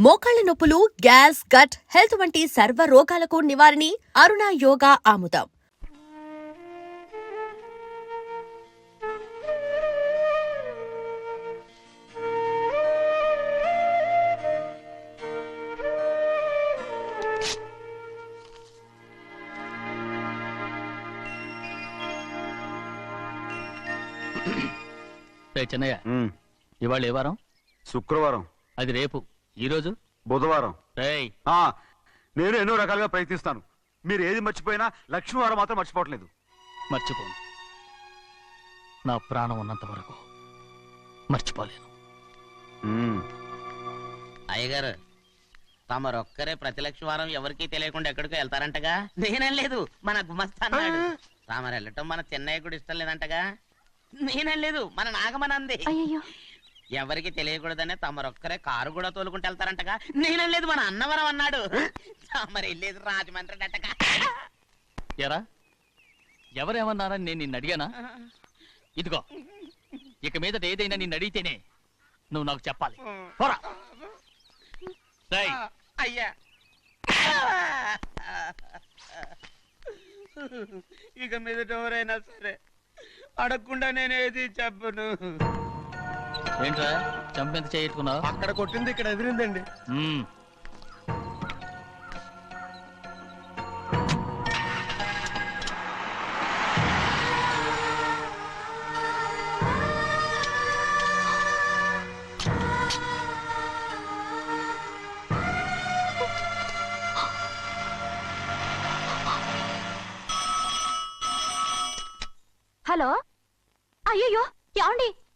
మోకాళ్ళ నొప్పులు gas gut health వంటి సర్వ రోగాలకు నివారణి అరుణ యోగా ఆముదం. చిన్నయ్య. ఇవాళ ఏ వారం? శుక్రవారం. అది రేపు. ఈ రోజు బుధవారం. రేయ్ ఆ, నేను ఎన్నో రకాలుగా ప్రయత్నిస్తాను. మీరు ఏది మర్చిపోయినా లక్ష్మీవారం మాత్రం మర్చిపోవట్లేదు. మర్చిపోను. నా ప్రాణం ఉన్నంత వరకు మర్చిపోలేను. ఉమ్, అయ్యగారు తమరొక్కరే ప్రతి లక్ష వారం ఎవరికీ తెలియకుండా ఎక్కడికో వెళ్తారంటగా? నేనేం లేదు మన గుమస్తా అన్నాడు తామరు వెళ్ళటం మన చెన్నయ్య కూడా ఇష్టం లేదంటగా? నేనేం లేదు మన నాగమనంది. అయ్యయ్యో. ఎవరికి తెలియకూడదనే తమరొక్కరే కారు కూడా తోలుకుంటూ వెళ్తారంటగా? నేనేం లేదు మన అన్నవరం అన్నాడు. తమరు వెళ్ళేది రాజమండ్రి అంటగా. ఎరా ఎవరేమన్నారని నేను నిన్ను అడిగానా? ఇదిగో ఇక మీదట ఏదైనా నిన్ను అడిగితేనే నువ్వు నాకు చెప్పాలి. పోరా. అయ్యా. ఇక మీద ఎవరైనా సరే అడగకుండా నేనేది చెప్పను. ఏంట్రా? చంపెంత చేయట్టుకున్నావు? అక్కడ కొట్టింది ఇక్కడ ఎదిరిందండి. హలో? అయ్యయ్యో ఏమండి?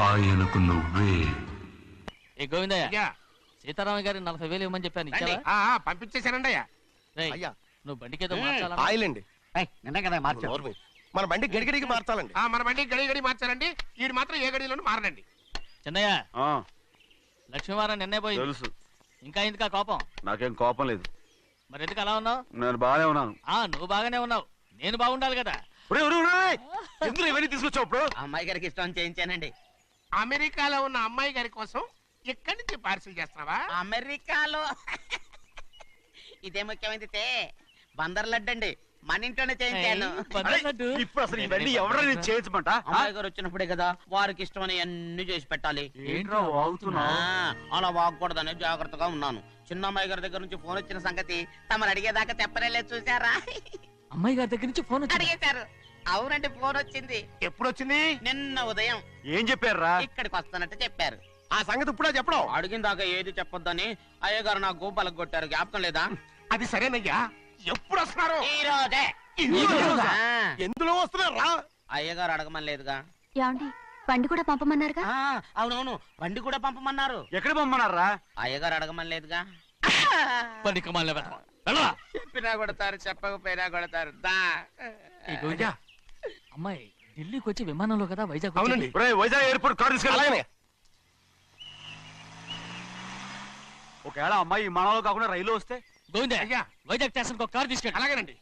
ఆయనకు నువ్వే. ఏ గోవిందయ్య సీతారామ గారి నలభై వేలు ఇవ్వమని చెప్పాను. ఇచ్చావా? ఆ, ఆ, పంపించేశానండి అయ్యా రేయ్, అయ్యా. నువ్వు బండికేదో. మార్చాలా? ఆయిల్ అండి నిన్న కదా నోరు మూయి. మన బండి గడిగడికి మార్చాలండి. ఆ మన బండి గడి గడి మార్చారండి వీడు మాత్రం ఏ గడిలోనూ మారనండి. చిన్నయ్య ఆ, లక్ష్మీవారం నిన్నే పోయింది తెలుసు. ఇంకా ఎందుకా కోపం? నాకేం కోపం లేదు. మరి ఎందుకు అలా ఉన్నావు? నేను బాగానే ఉన్నాను. ఆ నువ్వు బాగానే ఉన్నావు. నేను బాగుండాలి కదా! ఎందుకు ఇవన్నీ తీసుకొచ్చావు ఇప్పుడు? అమ్మాయి గారికి ఇష్టం చేయించానండి. అమెరికాలో ఉన్న అమ్మాయి గారి కోసం ఇక్కడి నుంచి పార్సిల్ చేస్తున్నావా? అమెరికాలో? ఇదే ముఖ్యమైనది బందర్ లడ్డు అండి. మన ఇంట్లోనే చేయించాను. ఇప్పుడు అసలు ఇవన్నీ ఎవరైనా చేయించమంట? అమ్మాయి గారు వచ్చినప్పుడే కదా వారికి ఇష్టమని అన్ని చేసి పెట్టాలి. అలా వాగకూడదని జాగ్రత్తగా ఉన్నాను. చిన్న అమ్మాయి గారి దగ్గర నుంచి ఫోన్ వచ్చిన సంగతి తమరు అడిగేదాకా చెప్పలేదు చూసారా అమ్మాయి గారి దగ్గర నుంచి ఫోన్ వచ్చింది? అడిగేశారు. అవునండి ఫోన్ వచ్చింది. ఎప్పుడు వచ్చింది నిన్న ఉదయం. ఏం చెప్పారా ఇక్కడికి వస్తానంటే చెప్పారు. ఆ సంగతి ఇప్పుడే చెప్పడం. అడిగిన దాకా ఏది చెప్పొద్దని అయ్యగారు నా గోపాలకు కొట్టారు. జ్ఞాపకం లేదా? అది సరేనయ్యా. ఎప్పుడు వస్తున్నారు ఈ రోజే ఈ రోజా? ఆ, ఎందులో వస్తున్నారు రా అయ్యగారు అడగమని లేదుగా ఏమండి బండి కూడా పంపమన్నారుగా? ఆ, అవునవును బండి కూడా పంపమన్నారు. ఎక్కడ పొమ్మన్నారా అయ్యగారు అడగమని లేదుగా పనికి. చెప్పినా కొడతారు చెప్పకపోయినా కొడతారు. దా. అమ్మాయి ఢిల్లీకి వచ్చి విమానంలో కదా వైజాగ్. అవునండి. ఒరేయ్, వైజాగ్ ఎయిర్పోర్ట్ కార్ తీసుకెళ్ళి ఒకవేళ అమ్మాయి విమానంలో కాకుండా రైలు వస్తే? అయ్యా. వైజాగ్ స్టేషన్ ఒక కార్ తీసుకెళ్ళి. అలాగేనండి.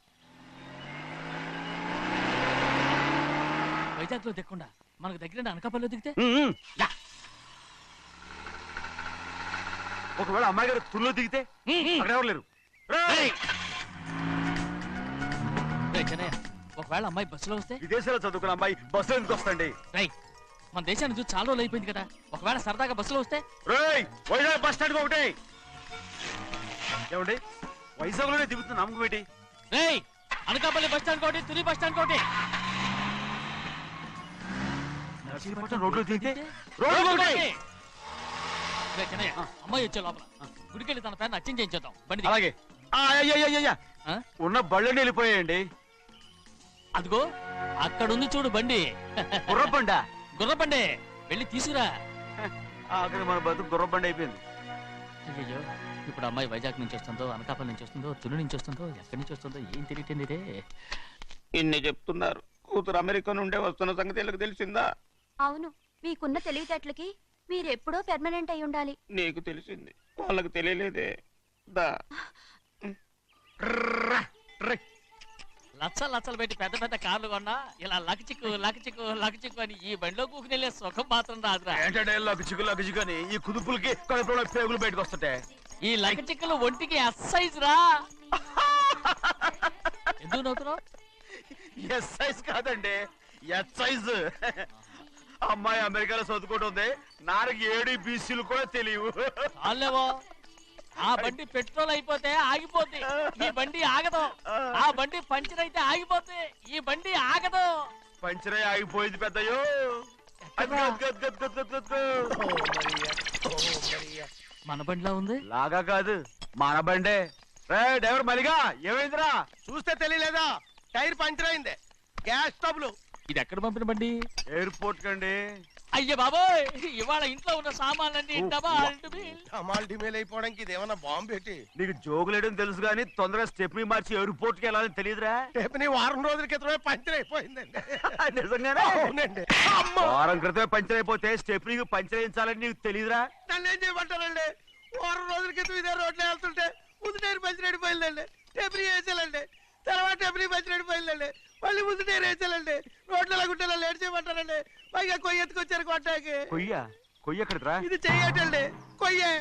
వైజాగ్లో దిక్కుండా మనకు దగ్గర అనకాపల్లిలో దిగితే. ఒకవేళ అమ్మాయి గారు తుల్లో దిగితే? అక్కడ ఎవరు లేరు? రేయ్! రేయ్ చిన్నయ్య. ఒకవేళ అమ్మాయి బస్సులో వస్తే? విదేశాల్లో చదువుకున్న అమ్మాయి బస్సులో ఎందుకు వస్తండి రై మన దేశాన్ని చూసి చాలా రోజులు అయిపోయింది కదా. ఒకవేళ సరదాగా బస్సులో వస్తే? రేయ్ వైజాగ్ బస్ స్టాండ్ ఒకటి. ఏమండి? వైజాగ్లోనే దిగుతున్న నమ్మకం ఏంటి? రేయ్ అనకాపల్లి బస్ స్టాండ్ కోటి తుని బస్ స్టాండ్ కోటి నర్సీపట్నం రోడ్లో దిగితే? రోడ్డు ఒకటి. ఒకటి. రేయ్ చిన్నయ్య అమ్మాయి వచ్చే లోపల. గుడికెళ్ళి తన పేరుని అచ్చం చేయించేద్దాం. బండి దిగు. అలాగే. ఆ, అయ్య, అయ్య, అయ్య, అయ్య. ఆ? ఉన్న బళ్ళని వెళ్ళిపోయాయండి. అదిగో అక్కడ ఉంది చూడు బండి. గుర్రబండ? గుర్ర బండి వెళ్ళి తీసుకురా. ఆఖరి మన బతుకు గుర్రబండ అయిపోయింది. అయ్యయ్యో ఇప్పుడు అమ్మాయి వైజాగ్ నుంచి వస్తుందో అనకాపల్లి నుంచి వస్తుందో తుని నుంచి వస్తుందో ఎక్కడి నుంచి వస్తుందో ఏం తెలియటండి ఇదే? ఇన్ని చెప్తున్నారు. కూతురు అమెరికా నుండే వస్తున్న సంగతి వీళ్ళకి తెలిసిందా? అవును మీకున్న తెలివితేటలకి మీరెప్పుడో పెర్మనెంట్ అయి ఉండాలి. నీకు తెలిసింది. వాళ్ళకి తెలియలేదే. దా. లచ్చలు లచ్చలు పెట్టి పెద్ద పెద్ద కార్లు కొన్నా ఇలా లకచిక్కు లకచిక్కు లకచిక్కు అని ఈ బండిలో కూకుని వెళ్ళే సుఖం మాత్రం రాదురా. ఏంటంటే లగ్గు చిక్కు లగ్గు చిక్కు అని ఈ కుదుపులకి కడుపులో పేగులు బయటకు వస్తుంటే. ఈ లకచిక్కులు ఒంటికి ఎక్సైజ్ రా. ఎందుకు నవ్వుతున్నావు? ఎస్ సైజ్ కాదండి ఎస్ సైజ్ అమ్మాయి అమెరికాలో చదువుకుంటుంది నాకు ఏడు బీసీలు కూడా తెలియవు. ఆ బండి పెట్రోల్ అయిపోతే ఆగిపోద్ది. ఈ బండి ఆగదు. ఆ. బండి పంచర్ అయితే ఆగిపోద్ది. ఈ బండి ఆగదు. పంచరే ఆగిపోయింది పెద్దయ్యో. మన బండిలో ఉంది? లాగా కాదు మన బండే. రే డ్రైవర్ మలిగా ఏమైందిరా? చూస్తే తెలియలేదా? టైర్ పంచర్ అయింది. గ్యాస్ స్టవ్లు ఇది ఎక్కడ పంపిన బండి? ఎయిర్పోర్ట్ కండి. అయ్య బాబోయ్ ఇవాళ ఇంట్లో ఉన్న సామాన్లన్నీ. డమాల్ డిమేల్ అయిపోవడానికి ఇదేమన్నా బాంబు పెట్టి. నీకు జోగులేయడం తెలుసు కానీ తొందరగా స్టెప్ని మార్చి ఎయిర్పోర్ట్కి వెళ్ళాలని తెలియదురా రేపు వారం రోజుల క్రితమే పంచర్ అయిపోయిందండి నిజంగానే? అవునండి. వారం క్రితమే పంచర్ అయిపోతే స్టెప్నీకి పంచర్ వేయించాలని నీకు తెలియదురా నన్ను ఏం చేయమంటారండి? వారం రోజుల క్రితం ఇదే రోడ్లో వెళ్తుంటే ముందు టైర్ పంచర్ అయిపోయిందండి టెబ్రీ వేసేయాలండి. తర్వాత టెబ్రీ పంచర్ అయిపోయిందండి మళ్ళీ ముందు టైర్ వేసేయాలండి రోడ్లు ఎలా గుంటే లేట్ చేయమంటారండి పైగా కొయ్య ఎత్తుకొచ్చారు కొట్టాకి. కొయ్య? కొయ్య ఎక్కడిదిరా? ఇది చెయ్యటండి కొయ్యే.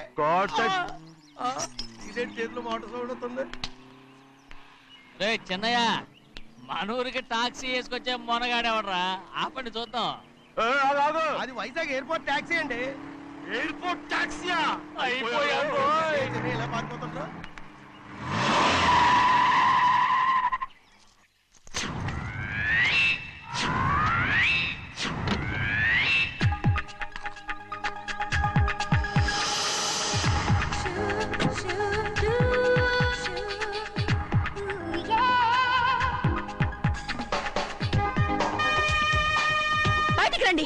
ఇదేంటి చేతిలో మోటార్ సౌండ్ అవుతుంది రే చిన్నయ్య మనూరికి టాక్సీ వేసుకొచ్చే మొనగాడేవడరా? ఆపండి చూద్దాం. అది వైజాగ్ ఎయిర్పోర్ట్ ట్యాక్సీ అండి. ఎయిర్పోర్ట్ టాక్సీయా? అయిపోయాం ఇలా పారిపోతుండ్రు? బయటికి రండి.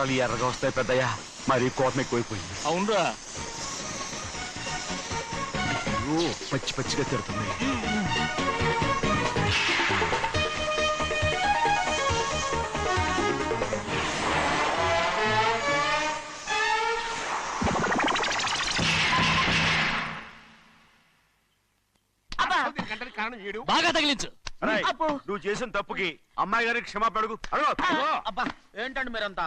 అక్షరాలు ఎర్రగా వస్తాయి పెద్దయ్య. మరి కోపం ఎక్కువైపోయింది. అవునరా. పచ్చి పచ్చిగా కారణం ఈడు బాగా తగిలించు. నువ్వు చేసిన తప్పుకి అమ్మాయి గారికి అడుగు. అబ్బా ఏంటండి మీరంతా?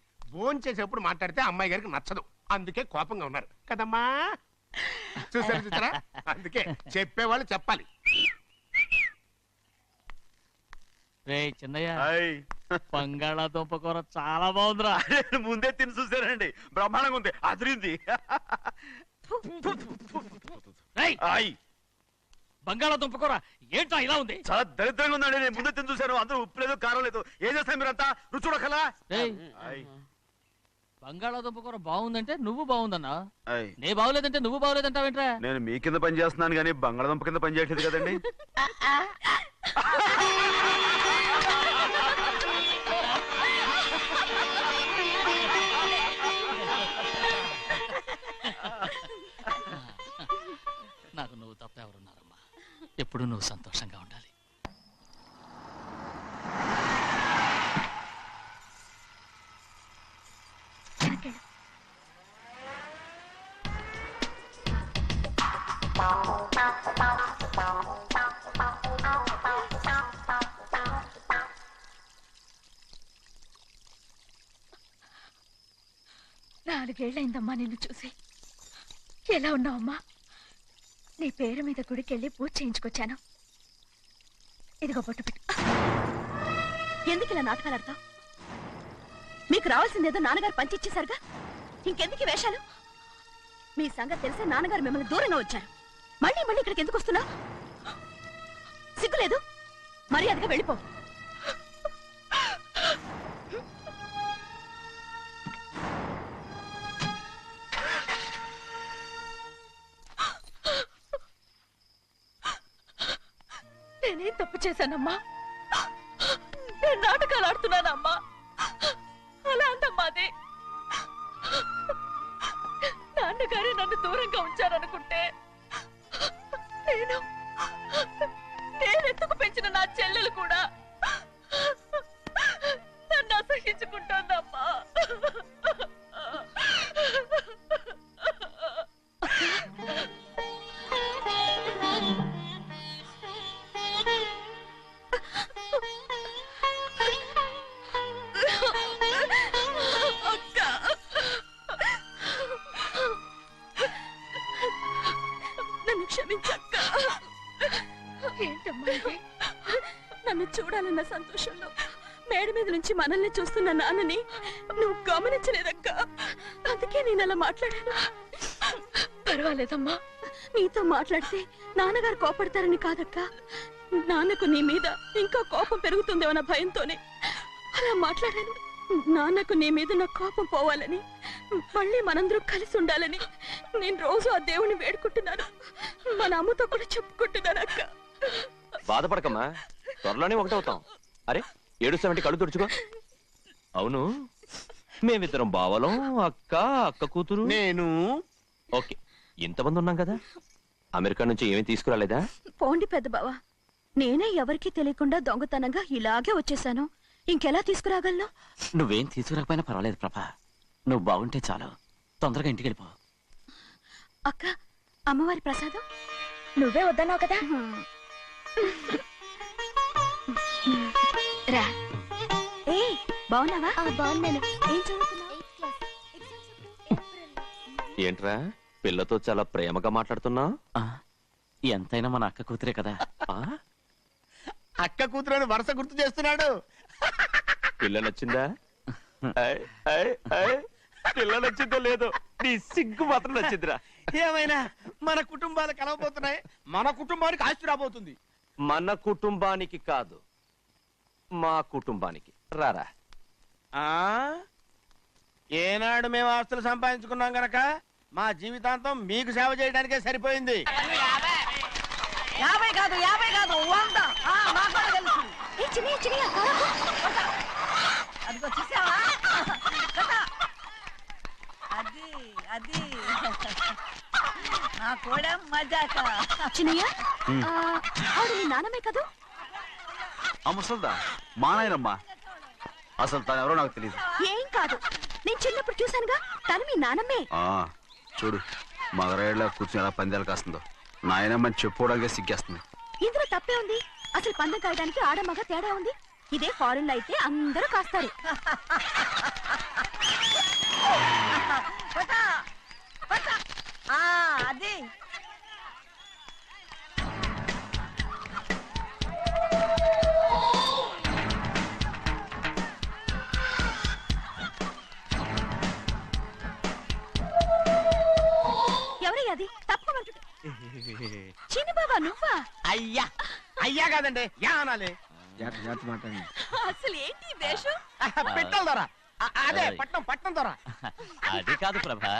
ఫోన్ చేసేప్పుడు మాట్లాడితే అమ్మాయి గారికి నచ్చదు. అందుకే కోపంగా ఉన్నారు. కదమ్మా? చూసారు చూసారా? అందుకే చెప్పేవాళ్ళు చెప్పాలి. రే చిన్నయ్య. హాయ్. బంగాళాదుంప కూర చాలా బాగుందిరా. నేను ముందే తిని చూసానండి. బ్రహ్మాండంగా ఉంది. అదిరింది. రేయ్. హాయ్. బంగాళాదుంప కూర ఏంట్రా ఇలా ఉంది? చాలా దరిద్రంగా ఉందండి. నేను ముందే తిని చూశాను. అందరూ ఉప్పు లేదు కారం లేదు. ఏం చేస్తారు మీరంతా? రుచి చూడకలా రేయ్. హాయ్. బంగాళాదుంప కూర బాగుందంటే నువ్వు బాగుందన్నా. అయ్, నే బాగులేదంటే నువ్వు బాగులేదంటావేంట్రా నేను మీ కింద పని చేస్తున్నాను కానీ బంగాళదుంప కింద పని చేయట్లేదు కదండి. నాకు నువ్వు తప్ప ఎవరున్నారమ్మా? ఎప్పుడు నువ్వు సంతోషంగా ఉండాలి నాలుగేళ్ళైందమ్మా నిన్ను చూసి. ఎలా ఉన్నావమ్మా? నీ పేరు మీద గుడికెళ్ళి పూజ చేయించుకొచ్చాను. ఇదిగో బొట్టు పెట్టు. ఎందుకు ఇలా నాటకాలు ఆడతావు మీకు రావాల్సిందేదో నాన్నగారు పంచిచ్చేశారుగా ఇంకెందుకు వేషాలు? మీ సంగతి తెలిసే నాన్నగారు మిమ్మల్ని దూరంగా వచ్చారు. మళ్ళీ మళ్ళీ ఇక్కడికి ఎందుకు వస్తున్నావు సిగ్గులేదు? మర్యాదగా వెళ్ళిపో. చేశానమ్మా. నేను నాటకాలు ఆడుతున్నానమ్మా. మనల్ని చూస్తున్న నాన్నని నువ్వు గమనించలేదక్క. అందుకే నేను అలా మాట్లాడాను. పర్వాలేదమ్మా. నీతో మాట్లాడితే నాన్నగారు కోపడతారని కాదక్క. నాన్నకు నీ మీద ఇంకా కోపం పెరుగుతుందేమన్న భయంతోనే అలా మాట్లాడాను. నాన్నకు నీ మీద నా కోపం పోవాలని మళ్ళీ మనందరం కలిసి ఉండాలని నేను రోజు ఆ దేవుని వేడుకుంటున్నాను. మన అమ్మతో కూడా చెప్పుకుంటున్నాను అక్క. బాధపడకమ్మా. త్వరలోనే ఒకటవుతాం. అరే ఏడుస్తామంటే కళ్ళు తుడుచుకో. అవును. మేమిద్దరం బావలం అక్క అక్క కూతురు. నేను. ఓకే. ఇంతమంది ఉన్నాం కదా. అమెరికా నుంచి ఏమీ తీసుకురాలేదా? పోండి పెద్ద బావా. నేనే ఎవరికీ తెలియకుండా దొంగతనంగా ఇలాగే వచ్చేసాను. ఇంకెలా తీసుకురాగలను? నువ్వేం తీసుకురాకపోయినా పర్వాలేదు ప్రభా. నువ్వు బాగుంటే చాలు. తొందరగా ఇంటికి వెళ్ళిపో. అక్క అమ్మవారి ప్రసాదం? నువ్వే వద్దన్నావు కదా. బాగున్నావా? బాగున్నాను. ఏం చదువుతున్నావు? ఏంట్రా? పిల్లతో చాలా ప్రేమగా మాట్లాడుతున్నా ఎంతైనా మన అక్క కూతురే కదా. అక్క కూతురు వరుస గుర్తు చేస్తున్నాడు. పిల్ల నచ్చిందా. పిల్ల నచ్చిందో లేదో నీ సిగ్గు మాత్రం నచ్చిందిరా. ఏమైనా మన కుటుంబాలు కలవబోతున్నాయి? మన కుటుంబానికి ఆస్తి రాబోతుంది. మన కుటుంబానికి కాదు మా కుటుంబానికి. రారా? ఆ? ఏనాడు మేము ఆస్తులు సంపాదించుకున్నాం గనక మా జీవితాంతం మీకు సేవ చేయడానికే సరిపోయింది. యాభై కాదు యాభై కాదు వంద. ఏ చిన్నయ్య చిన్నయ్య కారకు అదిగో చూసావా? అది అది. నా కూడా మజాక. చిన్నయ్య ఆ, ఆవిడ మీ నాన్నమే కదూ? ఆ ముసల్దా మా నాయనమ్మా అసలు తను ఎవరో నాకు తెలియదు ఏం కాదు. నేను చిన్నప్పుడు చూశానుగా. తను మీ నాన్నమ్మే ఆ చూడు మగరాయిలా కూర్చుని ఎలా పందాలు కాస్తుందో. నాయనమ్మని చెప్పుకోవడానికి సిగ్గేస్తుంది. ఇందులో తప్పే ఉంది. అసలు పందెం కాయడానికి ఆడమగ తేడా ఉంది. ఇదే ఫారెన్లో అయితే అందరూ కాస్తారు. అది. నువ్వా అయ్యా అయ్యా కాదండి యా అనాలి అసలు ఏంటి ఈ వేషం పెట్టాలి ఆ- అదే పట్నం పట్నం దొర. అది కాదు ప్రభా.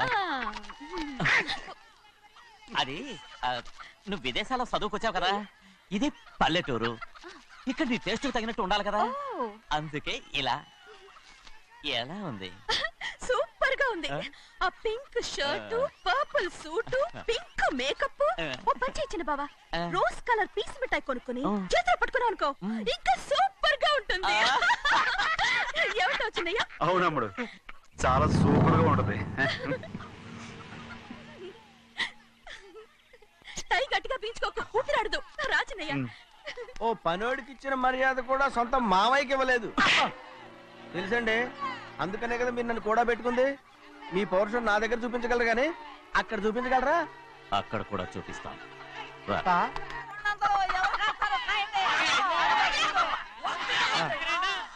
అది ఆ, నువ్వు విదేశాల్లో చదువుకొచ్చావు కదా? ఇది పల్లెటూరు. ఇక్కడ నీ టేస్ట్ తగినట్టు ఉండాలి కదా? అందుకే ఇలా ఎలా ఉంది? సూపర్గా ఉంది. ఆ? Pink shirt purple suit pink makeup ఓ పని ఇచ్చిన బావా. రోజ్ కలర్ పీస్ మిఠాయి కొనుక్కుని చేతిలో పట్టుకున్నావు అనుకో. ఇంకా సూపర్గా ఉంటుంది ఏమిటో వచ్చిందయ్యా అవునమ్ముడు. చాలా సూపర్గా ఉంటది. టై గట్టిగా పీంచుకోకు ఊపిరాడదు. రాచినయ్య ఓ పనోడికి ఇచ్చిన మర్యాద కూడా సొంత మావయ్యకి ఇవ్వలేదు. తెలుసండి? అందుకనే కదా మీరు నన్ను కూడా పెట్టుకుంది. మీ పౌరుషం నా దగ్గర చూపించగలరు కానీ అక్కడ చూపించగలరా? అక్కడ కూడా చూపిస్తాం. రా.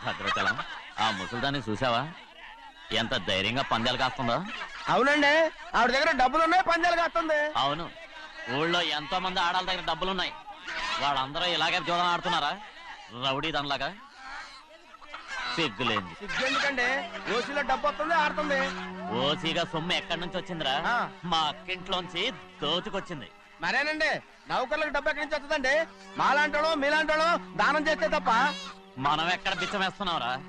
భద్రాచలం ఆ ముసల్దాన్ని చూసావా ఎంత ధైర్యంగా పందాలు కాస్తుందో. అవునండి. ఆవిడ దగ్గర డబ్బులు ఉన్నాయి పందాలు కాస్తుంది. అవును. ఊళ్ళో ఎంతో మంది ఆడాల దగ్గర డబ్బులున్నాయి. వాళ్ళందరూ ఇలాగే జోదం ఆడుతున్నారా రౌడీ దానిలాగా. సిగ్గులేంది. ఎందుకండి ఓసీలో డబ్బు వస్తుంది ఆడుతుంది. ఓసీగా సొమ్ము ఎక్కడి నుంచి వచ్చిందిరా? ఆ. మా అక్కింట్లోంచి దోచుకొచ్చింది. మరేనండి? నౌకర్లకు డబ్బు ఎక్కడి నుంచి వస్తుందండి? మాలాంటోళ్ళు మీలాంటోళ్ళు దానం చేస్తే తప్ప. మనం ఎక్కడ బిచ్చం వేస్తున్నావురా?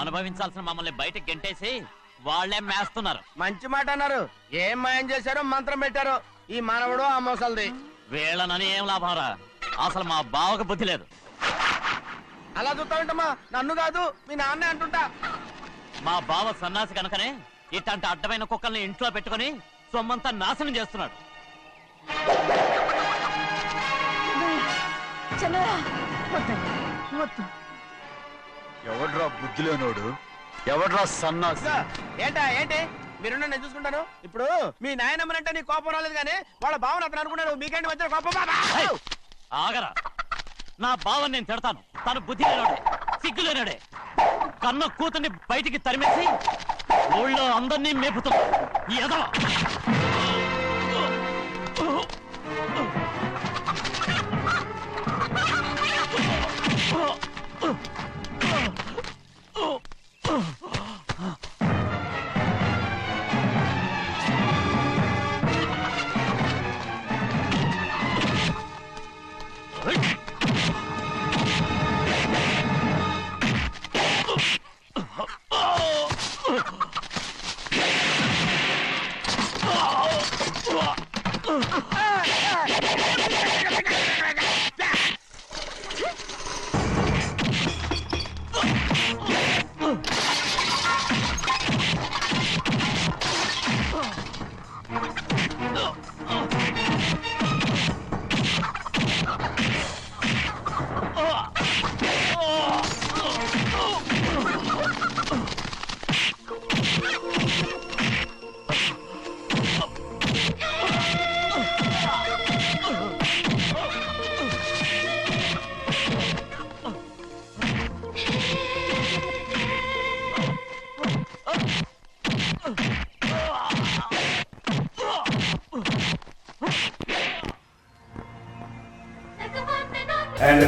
అనుభవించాల్సిన మమ్మల్ని బయటకు గెంటేసి వాళ్ళే మేస్తున్నారు. మంచి మాట అన్నారు. ఏం మాయం చేశారో మంత్రం పెట్టారో. ఈ మానవుడు ఆ మోసల్ది. వీళ్ళనని ఏం లాభంరా? అసలు మా బావకు బుద్ధి లేదు. అలా చూస్తా ఉంటామా నన్ను కాదు మీ నాన్నే అంటుంటా. మా బావ సన్నాసి కనుకనే ఇట్లాంటి అడ్డమైన కుక్కల్ని ఇంట్లో పెట్టుకొని సొమ్మంతా నాశనం చేస్తున్నాడు. ఎవడ్రా బుద్ధి లేనోడు ఎవడ్రా సన్నాసి? ఏంటా ఏంటి? మీరు నేను చూసుకుంటాను. ఇప్పుడు మీ నాయనమ్మనంటే నీ కోపం రాలేదు కానీ వాళ్ళ భావన అతను అనుకున్నాడు. మీకేంటి వచ్చిన కోపం? బాబా ఆగరా. నా బావని నేను తిడతాను. తను బుద్ధి లేనాడే సిగ్గు లేనాడే. కన్న కూతుర్ని బయటికి తరిమేసి ఊళ్ళో అందరినీ మేపుతున్నా ఈ ఎదవ.